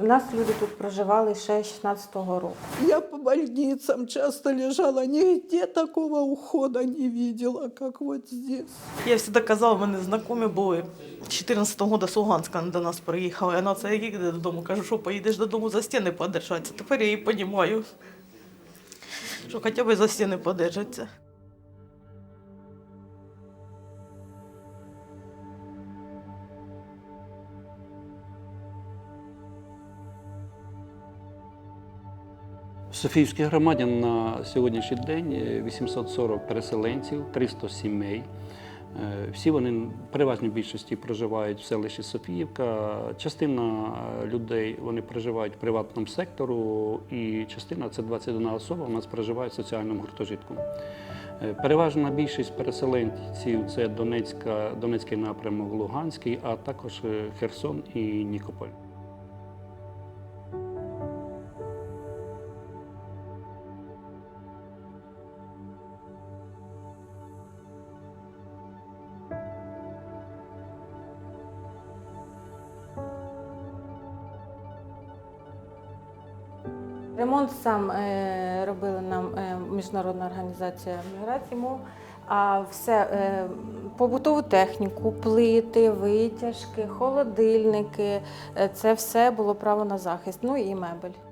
У нас люди тут проживали ще 16-го року. Я по больницам часто лежала, нигде такого ухода не видела, как вот здесь. Я завжди казала, мене знайомі були. 14-го года з Луганська до нас приїхали. Вона це як іде додому. Кажу, що поїдеш додому за стіни подержатися. Тепер я її розумію, що хоча б за стіни подержаться. В Софіївській громаді на сьогоднішній день е, 840 переселенців, 300 сімей. Е, Всі вони в переважній більшості проживають в селищі Софіївка. Частина е, людей вони проживають в приватному сектору, і частина це 21 особа. У нас проживає в соціальному гуртожитку. Е, Переважна більшість переселенців це Донецька, Донецький напрямок, Луганський, а також е, Херсон і Нікополь. Ремонт сам е, робила нам е, Міжнародна організація міграції МОВ, а все е, побутову техніку, плити, витяжки, холодильники це все було право на захист. Ну і мебель.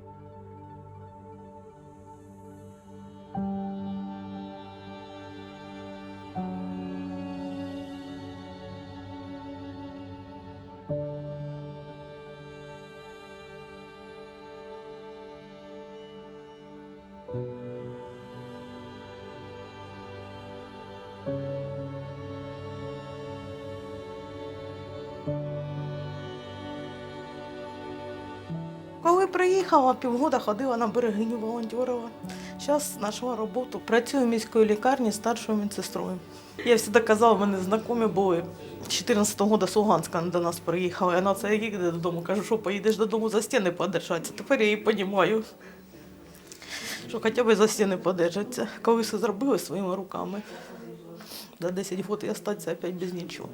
Коли приїхала, півгода ходила на берегиню, волонтерила. Зараз знайшла роботу. Працюю в міській лікарні старшою медсестрою. Я завжди казала, мене знайомі були. 14-го года з Луганська до нас приїхали. Вона це іде додому. Кажу, що поїдеш додому за стіни подержатися. Тепер я її розумію, що хоча б за стіни подержаться. Коли все зробили своїми руками. За 10 років і остатися опять без нічого.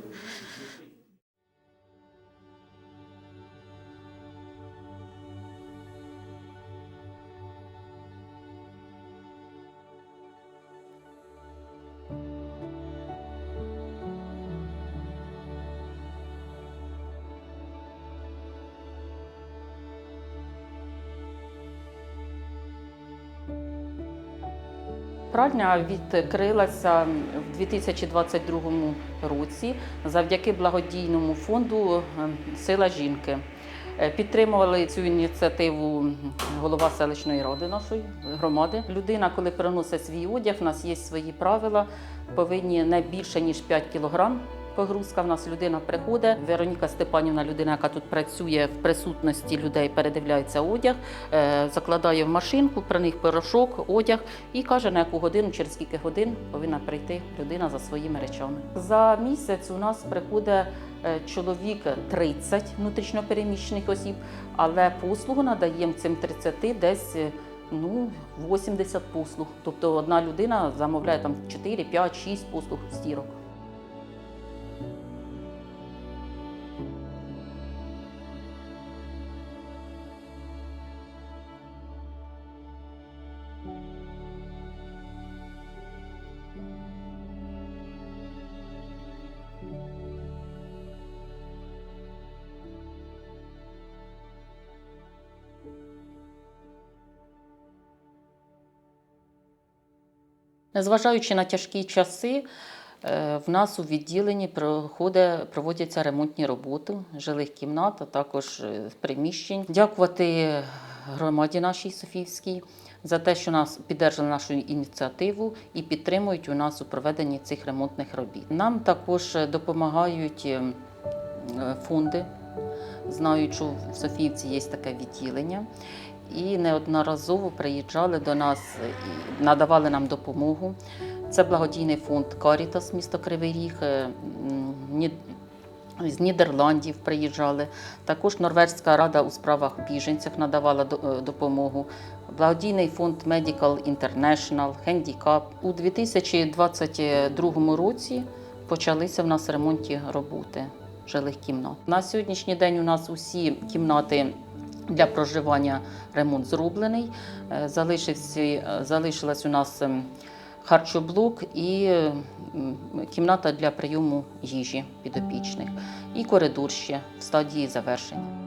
Пральня відкрилася в 2022 році завдяки благодійному фонду е, Сила жінки. Е, Підтримували цю ініціативу голова селищної ради нашої громади. Людина, коли приносить свій одяг, у нас є свої правила, повинні не більше ніж 5 кілограм. Погрузка в нас людина приходить. Вероніка Степанівна, людина, яка тут працює в присутності людей, передивляється одяг, е, закладає в машинку, про них порошок, одяг і каже, на яку годину, через скільки годин повинна прийти людина за своїми речами. За місяць у нас приходить е, чоловік 30 внутрішньопереміщених осіб, але послугу надаємо цим 30 десь. е, Ну, 80 послуг. Тобто одна людина замовляє там 4, 5, 6 послуг стірок. Незважаючи на тяжкі часи, е, в нас у відділенні проводяться ремонтні роботи жилих кімнат, а також е, приміщень. Дякувати громаді нашій Софіївській за те, що нас піддержали нашу ініціативу і підтримують у нас у проведенні цих ремонтних робіт. Нам також допомагають е, фонди. Знають, що в Софіївці є таке відділення. І неодноразово приїжджали до нас і надавали нам допомогу. Це благодійний фонд Карітас місто Кривий Ріг. е, З Нідерландів приїжджали. Також Норвезька рада у справах біженців надавала е, допомогу. Благодійний фонд Medical International, Handicap. У 2022 році почалися в нас ремонтні роботи жилих кімнат. На сьогоднішній день у нас усі кімнати Для проживання ремонт зроблений. Е, е, залишилась у нас ем, харчоблок і кімната для прийому їжі підопічних, і коридор ще в стадії завершення.